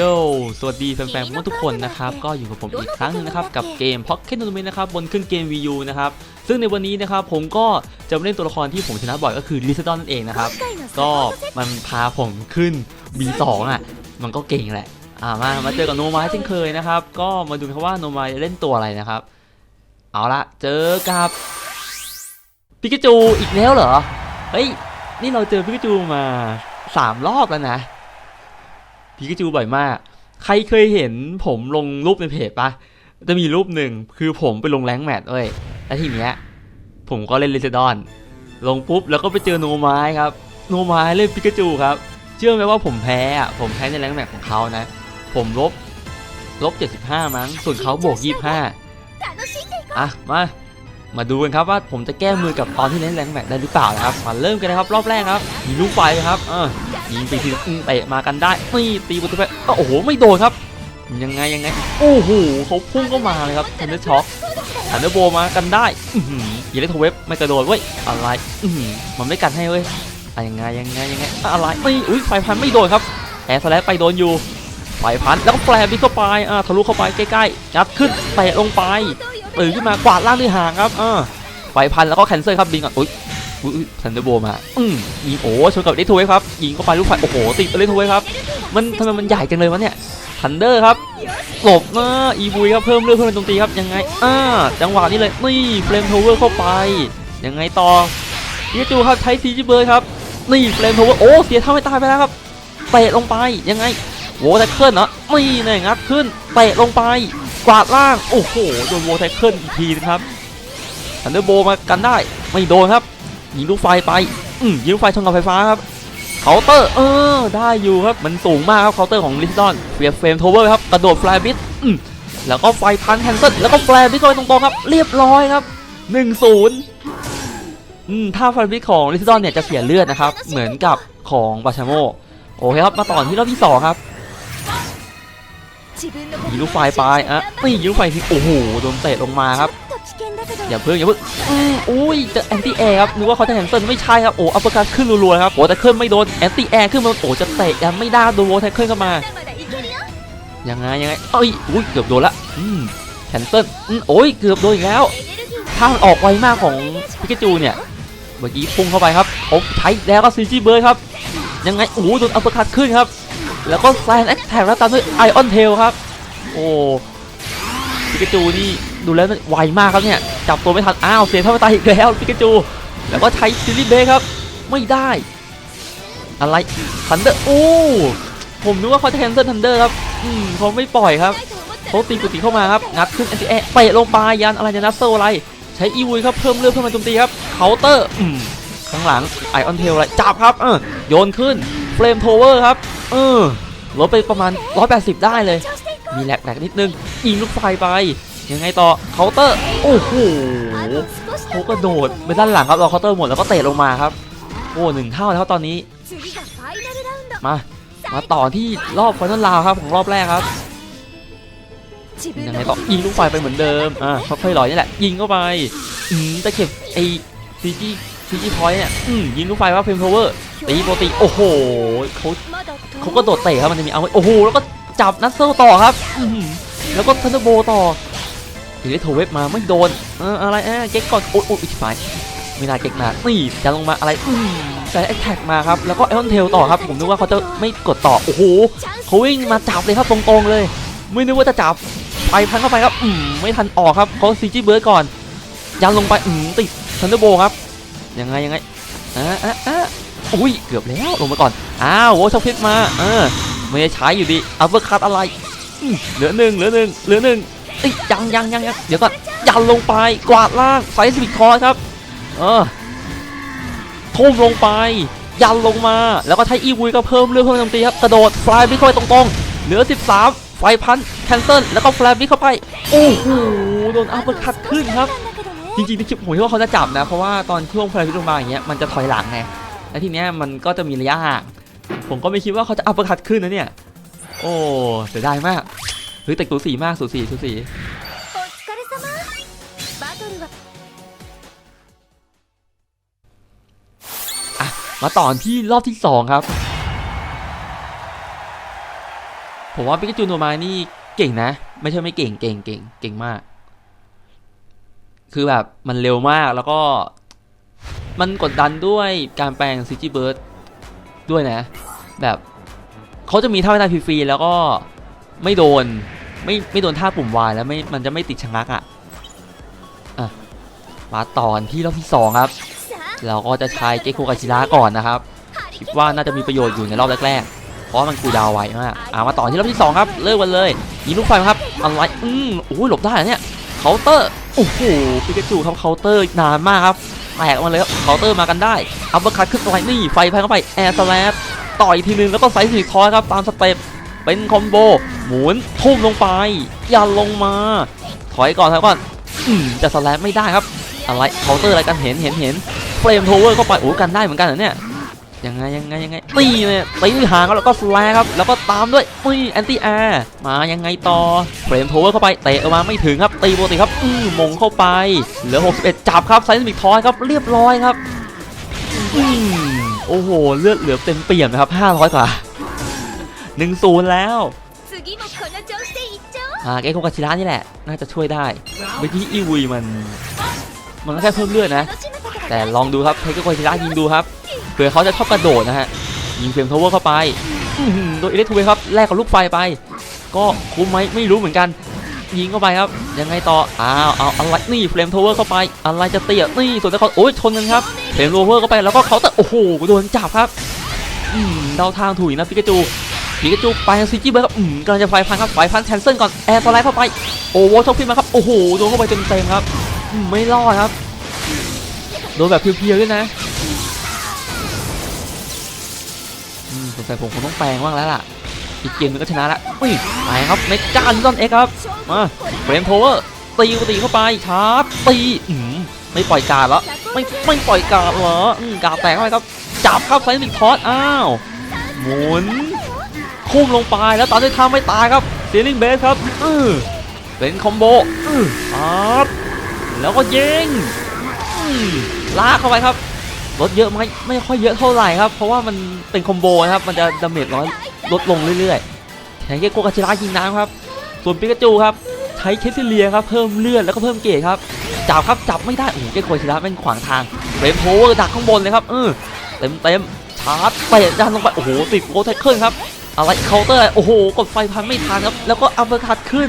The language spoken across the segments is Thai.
ยสวัสดีแฟนๆทุกคนนะครับก็อยู่กับผมอีกครั้งหนึงนะครับกับเกม Pocket Tournament นะครับบนเครื่องเกม Wii U นะครับซึ่งในวันนี้นะครับผมก็จะมาเล่นตัวละครที่ผมชนะบ่อยก็คือลิซดอนนั่นเองนะครับก็มันพาผมขึ้น V2 อะมันก็เก่งแหละอ่ามามาเจอกับโนมาเช่นเคยนะครับก็มาดูกันว่าโนมาจะเล่นตัวอะไรนะครับเอาละเจอกับปิกาจูอีกแล้วเหรอเฮ้ยนี่เราเจอปิกาจูมาสามรอบแล้วนะ พิกาจูบ่อยมาก ใครเคยเห็นผมลงรูปในเพจปะจะมีรูปหนึ่งคือผมไปลงแรงค์แมทเว้ยแล้วทีเนี้ยผมก็เล่นเลซดอนลงปุ๊บแล้วก็ไปเจอโนไม้ครับโนไม้เล่นพิกาจูครับ เชื่อไหมว่าผมแพ้อะผมแพ้ในแรงค์แมทของเขานะ ผมลบลบ75มั้งส่วนเขาบวก25อะมา มาดูกันครับว่าผมจะแก้มือกับตอนที่เล่นแรงแมทได้หรือเปล่านะครับมาเริ่มกันนะครับรอบแรกครับมีลูกไฟครับเออยิงไปทีเตะมากันได้นี่ตีประตูไปโอ้โหไม่โดนครับ ยังไงยังไงโอ้โหเขาพุ่งเข้ามาเลยครับทันเดอร์ช็อคทันเดอร์โบมากันได้อย่าได้โทเวฟไม่กระโดดเว้ยอะไรมันไม่กันให้เว้ยอะยังไงยังไงยังไงอะไรไม่อุ้ยไฟพันไม่โดนครับแอร์สแลปไปโดนอยู่ไฟพันแล้วก็แฟร์บิเข้าไปอ่าทะลุเข้าไปใกล้ๆยัดขึ้นเตะลงไป ตื่นขึ้นมากวาดล่างด้วยหางครับอ่าไฟพันแล้วก็แคนเซิลครับบิงก่อนอุ้ยอุ้ยทันเดอร์โบมาอืมยิงโอ้ชนกับเลทูเวฟครับยิงเข้าไปลูกไฟโอ้โหติดเลทูเวฟครับมันทำไมมันใหญ่จังเลยวะเนี่ยทันเดอร์ครับหลบนะอีบุยครับเพิ่มเลือดเพิ่มเป็นโจมตีครับยังไงอ่าจังหวะนี้เลยนี่เฟรมโทเวอร์เข้าไปยังไงต่อพิกาจูครับใช้ซีจิเบิร์ครับนี่เฟรมโทเวอร์โอ้เสียท่าไม่ตายไปแล้วครับเตะลงไปยังไงโว้แท็กเกิลเนาะนี่เนี่ยงัดขึ้นเตะลงไป กวาดล่าง โอ้โห โดนโวแท็กเกิลอีกทีนะครับทันเดอร์โบมากันได้ ไม่โดนครับยิงลูกไฟไป อืมยิงลูกไฟชนกับไฟฟ้าครับเคาน์เตอร์ เออ ได้อยู่ครับ มันสูงมากครับเคาน์เตอร์ของลิซดอนเฟียเฟรมโทเวอร์ครับ กระโดดแฟร์บิทอืมแล้วก็ไฟพันแคนเซิลแล้วก็แฟร์บิทเข้าไปตรงๆครับ เรียบร้อยครับ1นศูนย์อืม ถ้าแฟร์บิทของลิซดอนเนี่ยจะเสียเลือดนะครับ เหมือนกับของบาชาโม โอเคครับ มาต่อที่รอบที่สองครับ ยิงลูกไฟไปอะนี่ยิงลูกไฟทีโอ้โหโดนเตะลงมาครับอย่าเพิ่งอย่าเพิ่งอุ้ยจะแอนตี้แอร์ครับนึกว่าเขาจะแคนเซิลไม่ใช่ครับโอ้อัปเปอร์คัตขึ้นรัวๆครับโอ้แต่เคลื่อนไม่โดนแอนตี้แอร์ขึ้นมาโอ้จะเตะยังไม่ได้โดนโวแทคเคิลเข้ามายังไงยังไงเอ้ยอุ้ยเกือบโดนละอืมแคนเซิลอืมโอ้ยเกือบโดนอีกแล้วถ้ามันออกไวมากของพิกาจูเนี่ยเมื่อกี้พุ่งเข้าไปครับโอ้ใช้แล้วก็ซีจีเบิร์ดครับยังไงโอ้โดนอัปเปอร์คัตขึ้นครับ แล้วก็แซนแอคแท็กแล้วตามด้วยไอออนเทลครับ โอ้พิกาจูนี่ดูแล้วไวมากครับเนี่ย จับตัวไม่ทัน อ้าวเสียท่าไม่ตายอีกแล้วพิกาจู แล้วก็ใช้ซิลลี่เบครับ ไม่ได้ อะไรทันเดอร์โอ้ผมนึกว่าเขาจะแคนเซิลทันเดอร์ครับ อืมเขาไม่ปล่อยครับเขาตีกุฏิเข้ามาครับ งัดขึ้นแอนติแอร์เตะลงไปยันอะไรจะนัสโซอะไร ใช้อีวุยครับ เพิ่มเลือดเพิ่มมาโจมตีครับเคาน์เตอร์ อืมข้างหลังไอออนเทลอะไร จับครับ เออโยนขึ้นเฟรมโทเวอร์ครับ เออลดไปประมาณ 180 ได้เลย มีแหลกแหลกๆนิดนึงยิงลูกไฟไป ยังไงต่อเคาน์เตอร์ โอ้โหเขากระโดดไปด้านหลังครับรอเคาน์เตอร์หมดแล้วก็เตะลงมาครับ โอ้หนึ่งเท่าแล้วตอนนี้ มา มาต่อที่รอบไฟนอลราวครับของรอบแรกครับยังไงต่อยิงลูกไฟไปเหมือนเดิม อ่าค่อยๆลอยนี่แหละ ยิงเข้าไป อืมตะเข็บไอซีจีซีจีพอยต์เนี่ย อืมยิงลูกไฟว่าเฟรมโทเวอร์ ตีโปรตีโอ้โหเขาเขาก็โดดเตะครับมันจะมีเอาไว้โอ้โหแล้วก็จับนัสเซลต่อครับอืมแล้วก็ทันเดอร์โบต่อทีนี้โทเวฟมาไม่โดนเอออะไรเออเก๊กก่อนโอ้ยโอ้ยชิบหายไม่น่าเก๊กนานนี่จะลงมาอะไรอืมใช้แอคแท็กมาครับแล้วก็ไอออนเทลต่อครับผมนึกว่าเขาจะไม่กดต่อโอ้โหเขาวิ่งมาจับเลยครับตรงๆเลย ไม่นึกว่าจะจับไปพันเข้าไปครับอืมไม่ทันออกครับเขาซีจีเบิร์ดก่อนยันลงไปอืมติดทันเดอร์โบครับยังไงยังไงอ่าอ่า อุ้ยเกือบแล้วลงมาก่อนอ้าวโวชอพิษมาเออไม่ได้ใช้อยู่ดีอัปเปอร์คัตอะไรเหลือหนึ่งเหลือหนึ่งเหลือหนึ่งยังยังยังยังเดี๋ยวก่อนยันลงไปกวาดล่างไฟสปิดคอร์ครับเออทุ่มลงไป ยันลงมาแล้วก็ใช้อีวุยก็เพิ่มเรื่องเพิ่มโจมตีครับกระโดดฟลายบิ๊กเข้าไปตรงๆเหลือ 13 ไฟพันแคนเซิลแล้วก็ฟลบิ๊กเข้าไปโอ้โหโดนอัปเปอร์คัตขึ้นครับจริงๆที่คิดผมคิดว่าเขาจะจับนะ เพราะว่าตอนช่วงฟลายบิ๊กลงมาอย่างเงี้ยมันจะถอยหลังไง แล้วทีเนี้ยมันก็จะมีระยะห่างผมก็ไม่คิดว่าเขาจะอัปเปอร์คัตขึ้นนะเนี่ย โอ้เสียดายมากเฮ้ยแต่สูสีมากสูสีสูสีมาต่อที่รอบที่สองครับผผมว่าปิกาจูโนมานี่เก่งนะ ไม่ใช่ไม่เก่งเก่งเก่งเก่งมาก คือแบบมันเร็วมากแล้วก็ มันกดดันด้วยการแปลงซิจิเบิร์ดด้วยนะ แบบเขาจะมีท่าไม่ได้ฟรีๆแล้วก็ไม่โดนไม่ไม่โดนท่าปุ่มวายแล้วไม่มันจะไม่ติดชะงักอะ่ะอะมาตอนที่รอบที่สองครับ เราก็จะใช้เจโคกาชิระก่อนนะครับ คิดว่าน่าจะมีประโยชน์อยู่ในรอบแรกๆ เพราะมันกูดาวไวมากอ่ามาต่อที่รอบที่สองครับ เลิกกันเลยยิงลูกไฟครับอะไรอืมโอ้ยหลบได้เหรอเนี่ยเคาน์เตอร์โอ้โหปิกาจูครับเคาน์เตอร์นานมากครับ แตกออกมาเลยครับเคาน์เตอร์มากันได้อัปเปอร์คัตขึ้นไปนี่ไฟพังเข้าไปแอร์สแลปต่อยทีนึงแล้วก็ไซส์สีทอยครับตามสเต็ปเป็นคอมโบหมุนทุ่มลงไปยันลงมา ถอยก่อนถอยก่อนอืมจะสแลปไม่ได้ครับอะไรเคาน์เตอร์อะไรกันเห็นเห็นเห็นเฟรมโทเวอร์เข้าไปโอ้กันได้เหมือนกันเหรอเนี่ย ยังไงยังไงยังไงตีเลยตีหางแล้วก็สแลครับแล้วก็ตามด้วยตีแอนตี้แอร์มายังไงต่อเฟรมทัวร์เข้าไปเตะออกมาไม่ถึงครับตีโบติครับอื้อมงเข้าไปเหลือ 61 จับครับไซส์มิกทอยครับเรียบร้อยครับอโอ้โหเลือดเหลือเต็มเปี่ยมนะครับ 500 กว่า1นึ่งศูนย์แล้วอ่าเกโกกาชิระนี่แหละ น่าจะช่วยได้ไมื่อกี้อีวีมัน มันแค่เพิ่มเลือดนะ แต่ลองดูครับเทโกกาชิระยิงดูครับ ผื่อเขาจะชอบกระโดดนะฮะยิงเฟรมทาวเวอร์เข้าไปโดยอิเล็กทูเวครับแลกกับลูกไฟไป ก็คุ้มไหมไม่รู้เหมือนกัน ยิงเข้าไปครับ ยังไงต่ออ้าวเอาอะไรนี่เฟรมทาวเวอร์เข้าไป อะไรจะเตี้ยนี่ส่วนที่เขาโอ้ยชนกันครับเฟรมโรเวอร์เข้าไปแล้วก็เขาแต่โอ้โหโดนจับครับอืมเดาทางถูกนะปิกาจูปิกาจูไปซิจิเบิร์ดครับอืมกำลังจะไฟพันครับไฟพันแคนเซิลก่อนแอร์สไลด์เข้าไปโอ้โหช็อคขึ้นมาครับโอ้โหโดนเข้าไปเต็มๆครับอืมไม่รอดครับโดนแบบเพียวๆด้วยนะ สงสัยผมคงต้องแปลงบ้างแล้วล่ะ อีกเกมนึงก็ชนะละอุ้ยไปครับเมกาลิซอนเอ็กครับ มาเฟรมโทเวอร์ตีตีเข้าไปชาร์จตีอืมไม่ปล่อยการแล้วไม่ไม่ปล่อยการเหรออืมการแตกเข้าไปครับ จับครับไซนิกทอสอ้าวหมุนคุ้มลงไปแล้วตามด้วยท่าไม่ตายครับซีลิงเบสครับอือเป็นคอมโบอือชาร์จแล้วก็ยิงลากเข้าไปครับ ลดเยอะไหมไม่ค่อยเยอะเท่าไหร่ครับ เพราะว่ามันเป็นคอมโบนะครับ มันจะดาเมจน้อยลดลงเรื่อยๆแทนเกโกกาชิระยิงน้ำครับ ส่วนปิกาจูครับ ใช้เคสซิเลียครับ เพิ่มเลือดแล้วก็เพิ่มเกรดครับ จับครับจับไม่ได้โอ้โหเกโกชิระเป็นขวางทางเรมโพเวอร์ดักข้างบนเลยครับเออเต็มเต็มชาร์จเตะยันลงไปโอ้โหติดโกแท็กเกิลครับอะไรเคาน์เตอร์อะไรโอ้โหกดไฟพันไม่ทันครับแล้วก็อัปเปอร์คัตขึ้น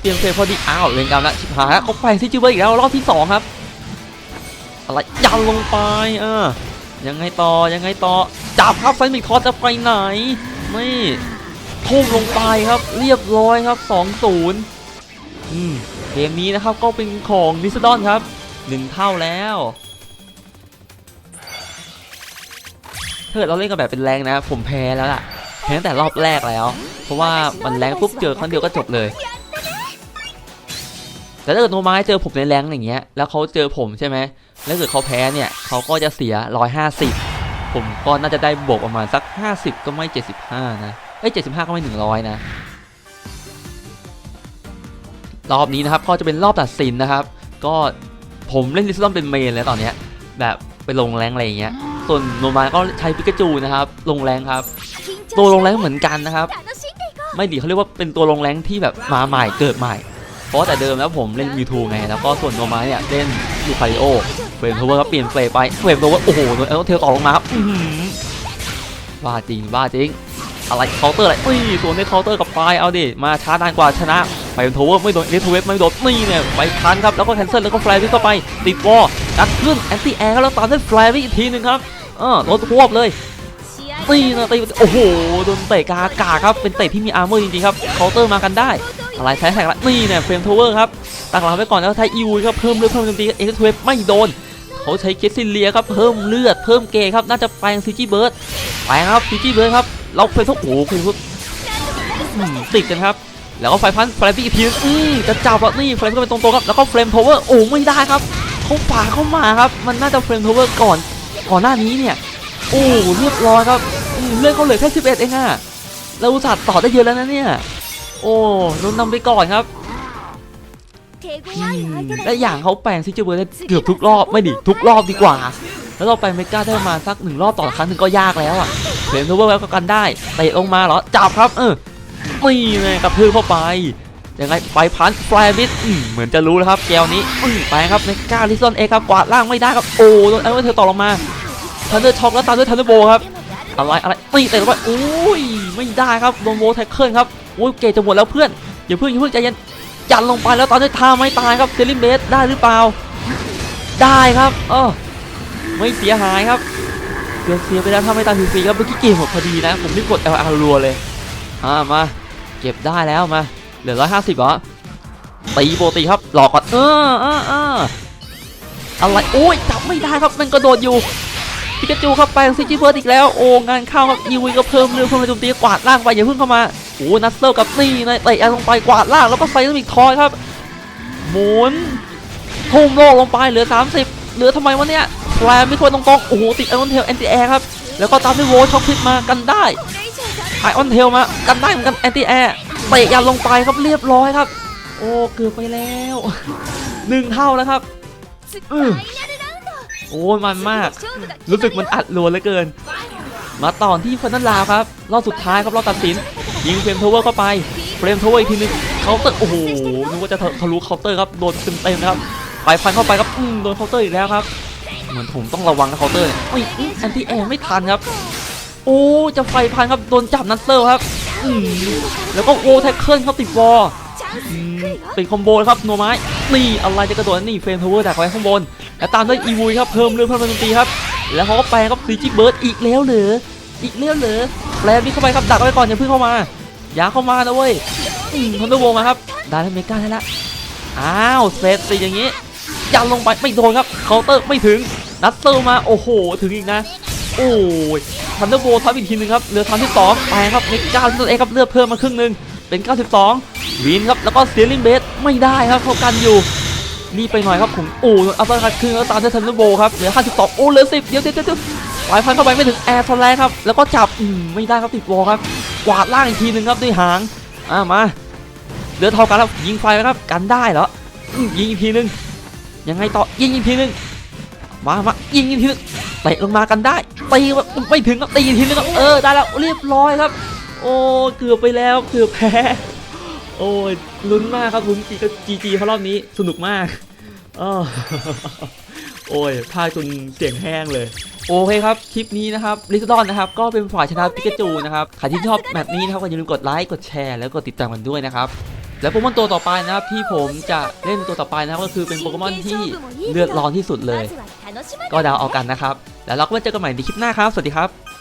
เตรียมเซฟพอดีอ้าวเวรกรรมละชิบหายแล้าไปที่จิวเบอร์อีกแล้วรอบที่สองครับ อะไรยันลงไปเออยังไงต่อยังไงต่อจับครับไซมิกทอสจะไปไหนนี่ทุ่มลงไปครับ เรียบร้อยครับ2-0อืมเกมนี้นะครับก็เป็นของนิสดอนครับหนึ่งเท่าแล้วถ้าเกิดเราเล่นกันแบบเป็นแรงนะ ผมแพ้แล้วล่ะแพ้ตั้งแต่รอบแรกแล้ว เพราะว่ามันแรงปุ๊บเจอครั้งเดียวก็จบเลยแต่ถ้าเกิดโนม้เจอผมในแรงอย่างเงี้ยแล้วเขาเจอผมใช่ไหม แล้วเกิเขาแพ้เนี่ยเขาก็จะเสีย 150 ผมก็น่าจะได้บวกประมาณสัก 50 ก็ไม่ 75 นะเอ้ย75 ก็ไม่ 100 นะ รอบนี้นะครับก็จะเป็นรอบตัดสินนะครับ ก็ผมเล่นลิซลอมเป็นเมนแล้วตอนเนี้ยแบบไปลงแรงอะไรเงี้ย ส่วนโนมาก็ใช้ปิกาจูนะครับ ลงแรงครับ ตัวลงแรงเหมือนกันนะครับ ไม่ดีเขาเรียกว่าเป็นตัวลงแรงที่แบบมาใหม่เกิดใหม่ เพราะแต่เดิมแล้วผมเล่นยูทูไง แล้วก็ส่วนโนมาเนี่ยเล่นยูคาริโอ เฟรมโทเวอร์ก็เปลี่ยนเฟรมไปเฟรมโทเวอร์โอ้โหโดนเอลเทลต่อลงมาครับบ้าจริงบ้าจริง อะไรเคาน์เตอร์อะไรอุ้ยส่วนในเคาน์เตอร์กับไฟเอาดิมาช้านานกว่าชนะเฟรมโทเวอร์ไม่โดนเอทเวฟไม่โดนนี่เนี่ยไปทันครับแล้วก็แคนเซิลแล้วก็แฟลวิเข้าไปติดวอลดักขึ้นแอนตี้แอร์แล้วตามด้วยแฟลวิอีกทีหนึงครับเออรถควบเลยตีนะตีโอ้โหโดนเตะกากาครับเป็นเตะที่มีอาร์เมอร์จริงๆครับเคาน์เตอร์มากันได้อะไรแท้แท็กละนี่เนี่ยเฟรมโทเวอร์ครับตั้งหลังไว้ก่อนแล้วใช้อีวูครับเพิ่มเลือดเพิ่มจมตีเอ็กซ์เวฟไม่โดน เขาใช้เคสซิเลียครับเพิ่มเลือดเพิ่มเกครับน่าจะแปลงซิจิเบิร์ดแปลงครับซิจิเบิร์ดครับเราไปทุกโอ้โหคุณครัติดกันครับแล้วก็ไฟพันแฟลกี้อีพีอืมจะจับแล้วนี่เฟรมก็เป็นตรงๆครับแล้วก็เฟรมทาวเวอร์โอ้ไม่ได้ครับเขาฝ่าเข้ามาครับมันน่าจะเฟรมทาวเวอร์ก่อนก่อนหน้านี้เนี่ยโอ้เรียบร้อยครับเลื่อดเขาเหลือแค่11เองอะเราสัตว์ต่อได้เยอะแล้วนะเนี่ยโอ้โดนนำไปก่อนครับ และอย่างเขาแปลงซิจูเบอร์ได้เกือบทุกรอบไม่ดิทุกรอบดีกว่า แล้วเราแปลงเมก้าได้มาสักหนึ่งรอบต่อครั้งหนึ่งก็ยากแล้วอะเสีนงทูเบอร์แล้วก็กันได้เตะลงมาเหรอจับครับเออไม่ไงกระพือเข้าไปยังไงไปพันฟลายบิดเหมือนจะรู้แล้วครับแกวนี้ไปครับเมก้าลิซอนเอครับกวาดล่างไม่ได้ครับโอ้โดนไอ้เธอต่อลงมาทันเดอร์ช็อกแล้วตามด้วยทันเดอร์โบครับอะไรอะไรตีเตะลงไปอ้ยไม่ได้ครับโดนโบแทเกิลครับโอ้ยเกจะหมดแล้วเพื่อนอย่าเพิ่งอย่าเพิ่งใจเย็น ยันลงไปแล้วตอนนี้ท่าไม่ตายครับเซลิมเบสได้หรือเปล่า ได้ครับเออไม่เสียหายครับเกือบเสียไปแล้วถ้าไม่ตายฟรีครับเมื่อกี้เกมหมดพอดีนะ ผมรีบกด LR รัวเลยอ่ามา เก็บได้แล้วมา เหลือร้อยห้าสิบเหรอตีโบตีครับหลอกก่อนเออเออเอออะไรโอ้ยจับไม่ได้ครับมันกระโดดอยู่ปิกาจูครับแปลงซิจิเบิร์ดอีกแล้วโอ้งานเข้าครับอีวีก็เพิ่มเรื่องเพิ่มรงโจมตีกวาดล่างไปอย่าเพิ่งเข้ามา โอ้นัสเซอร์กับนี่นะเตะลงไปกวาดล่างแล้วก็ไซมิกทอยครับ หมุนทุ่มโลกลงไปเหลือ 30 เหลือทำไมวะเนี่ยแคลมไม่ควรตรงกองโอ้โหติดไอออนเทลแอนตี้แอร์ครับ แล้วก็ตามด้วยโวช็อกพิษมากันได้ไอออนเทลมากันได้เหมือนกันแอนตี้แอร์เตะยันลงไปครับเรียบร้อยครับ โอ้เกือบไปแล้วหนึ่งเท่าแล้วครับโอ้มันมาก รู้สึกมันอัดรัวเหลือเกิน มาต่อที่ฟันนันลาครับรอบสุดท้ายครับรอบตัดสิน ยิงเฟรมทาวเวอร์เข้าไปเฟรมทาวเวอร์อีกทีนึงเคาน์เตอร์โอ้โหนึกว่าจะทะลุเคาน์เตอร์ครับโดนเต็มๆครับไปพันเข้าไปครับอืมโดนเคาน์เตอร์อีกแล้วครับเหมือนผมต้องระวังนะเคาน์เตอร์เนี่ยอุ้แอนตี้แอร์ไม่ทันครับโอ้จะไฟพันครับโดนจับนัทเซอร์ครับอืมแล้วก็โอ้แท็กเกิลครับติดบอลเป็นคอมโบครับหนไม้นี่อะไรจะกระโดดนี่เฟรมทาวเวอร์ดักไว้ข้างบนแล้วตามด้วยอีวูครับเพิ่มเรื่องพลังดนตรีครับแล้วเขาก็ไปครับซีจิเบิร์ดอีกแล้วเหรอ อีกแล้วเหรอแปลงนี่เข้าไปครับดักไว้ก่อนอย่าเพิ่งเข้ามา อย่าเข้ามานะเว้ยอืมคอนโดโบมาครับได้แล้วเมกาได้ละอ้าวเซตสิอย่างงี้ยันลงไปไม่โดนครับเคาน์เตอร์ไม่ถึงนัตเตอร์มาโอ้โหถึงอีกนะโอ้ยทันเดอร์โบทับอีกทีหนึงครับเหลือทันที่สองไปครับเมกาที่ตัวเองครับเลือดเพิ่มมาครึ่งหนึงเป็น 92วินครับแล้วก็เซียลิงเบสไม่ได้ครับเขากันอยู่นี่ไปหน่อยครับผมโอ้อัปเปอร์คัตคืนแล้วตามด้วยทันเดอร์โบครับเหลือ52โอ้เหลือ10เดี๋ยวเดี๋ยวเดี๋ยว ปลายพันเข้าไปไม่ถึงแอร์สแลกครับ แล้วก็จับอืมไม่ได้ครับติดวอลครับ กวาดล่างอีกทีหนึ่งครับด้วยหางอ่ามาเหลือเท่ากันครับยิงไฟไหมครับกันได้เหรออยิงอีกทีหนึงยังไงต่อยิงอีกทีหนึงมามายิงอีกทีหนึงเตะลงมากันได้ตีแบบไม่ถึงครับตีอีกทีหนึงครับเออได้แล้วเรียบร้อยครับ โอ้เกือบไปแล้วเกือบแพ้โอ้ยลุ้นมากครับลุ้นจีก็จีจีเขารอบนี้สนุกมากอ้อ โอ้ยพลาดจนเสียงแห้งเลยโอเคครับ คลิปนี้นะครับลิซดอนนะครับ ก็เป็นฝ่ายชนะพิกาจูนะครับใครที่ชอบแบบนี้นะครับก็อย่าลืมกดไลค์กดแชร์แล้วกดติดตามกันด้วยนะครับ และโปเกมอนตัวต่อไปนะครับที่ผมจะเล่นตัวต่อไปนะครับก็คือเป็นโปเกมอนที่เลือดร้อนที่สุดเลย ก็ดาวอากันนะครับ แล้วเราก็มาเจอกันใหม่ในคลิปหน้าครับ สวัสดีครับ